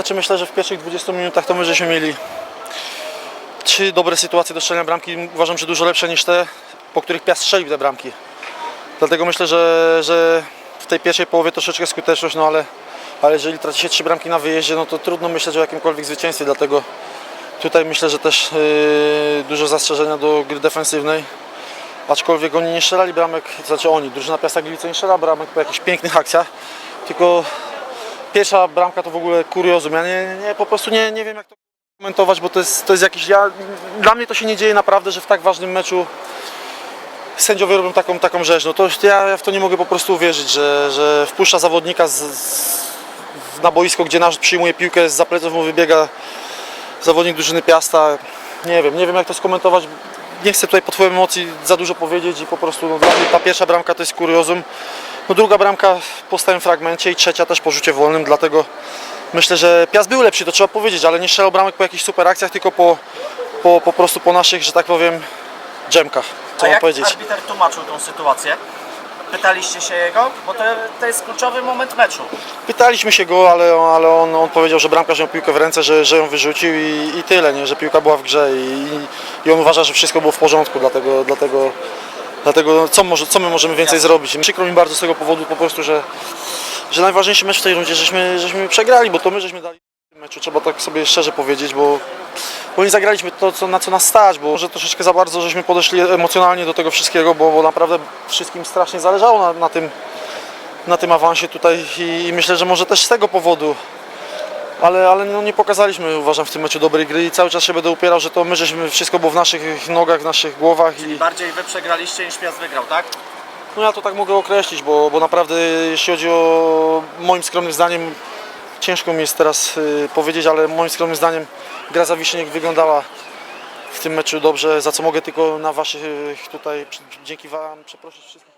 Znaczy myślę, że w pierwszych 20 minutach to my żeśmy mieli trzy dobre sytuacje do strzelania bramki. Uważam, że dużo lepsze niż te, po których Piast strzelił te bramki. Dlatego myślę, że, że w tej pierwszej połowie troszeczkę skuteczność, no ale, ale jeżeli traci się trzy bramki na wyjeździe, no to trudno myśleć o jakimkolwiek zwycięstwie. Dlatego tutaj myślę, że też yy, dużo zastrzeżenia do gry defensywnej. Aczkolwiek oni nie strzelali bramek, znaczy oni, drużyna Piasta Gliwice nie strzela bramek po jakichś pięknych akcjach, tylko pierwsza bramka to w ogóle kuriozum. Ja nie, nie, po prostu nie, nie wiem jak to komentować, bo to jest, to jest jakiś. Ja, dla mnie to się nie dzieje naprawdę, że w tak ważnym meczu sędziowie robią taką, taką rzecz. No to ja, ja w to nie mogę po prostu uwierzyć, że, że wpuszcza zawodnika z, z, na boisko, gdzie nasz przyjmuje piłkę, z pleców mu wybiega zawodnik drużyny Piasta. Nie wiem, nie wiem jak to skomentować. Nie chcę tutaj pod wpływem emocji za dużo powiedzieć i po prostu no, dla mnie ta pierwsza bramka to jest kuriozum. No, druga bramka po stałym fragmencie i trzecia też po rzucie wolnym, dlatego myślę, że Piast był lepszy, to trzeba powiedzieć, ale nie strzelał bramek po jakichś super akcjach, tylko po, po, po prostu po naszych, że tak powiem, dżemkach. Co A mam jak powiedzieć? arbiter tłumaczył tą sytuację? Pytaliście się jego? Bo to, to jest kluczowy moment meczu. Pytaliśmy się go, ale, ale on, on powiedział, że bramkarz miał piłkę w ręce, że, że ją wyrzucił i, i tyle, nie? że piłka była w grze i, i on uważa, że wszystko było w porządku, dlatego, dlatego, dlatego co, może, co my możemy więcej zrobić. Przykro mi bardzo z tego powodu po prostu, że, że najważniejszy mecz w tej rundzie, żeśmy, żeśmy przegrali, bo to my żeśmy dali w tym meczu, trzeba tak sobie szczerze powiedzieć, bo, bo nie zagraliśmy to, co, na co nas stać, bo może troszeczkę za bardzo żeśmy podeszli emocjonalnie do tego wszystkiego, bo, bo naprawdę wszystkim strasznie zależało na, na tym, na tym awansie tutaj i myślę, że może też z tego powodu. Ale, ale no nie pokazaliśmy, uważam, w tym meczu dobrej gry i cały czas się będę upierał, że to my żeśmy wszystko było w naszych nogach, w naszych głowach i Bardziej wy przegraliście niż Piast wygrał, tak? no ja to tak mogę określić, bo, bo naprawdę jeśli chodzi o moim skromnym zdaniem, ciężko mi jest teraz y, powiedzieć, ale moim skromnym zdaniem gra Zawiszniek wyglądała w tym meczu dobrze, za co mogę tylko na waszych tutaj, dzięki wam przeprosić wszystkich.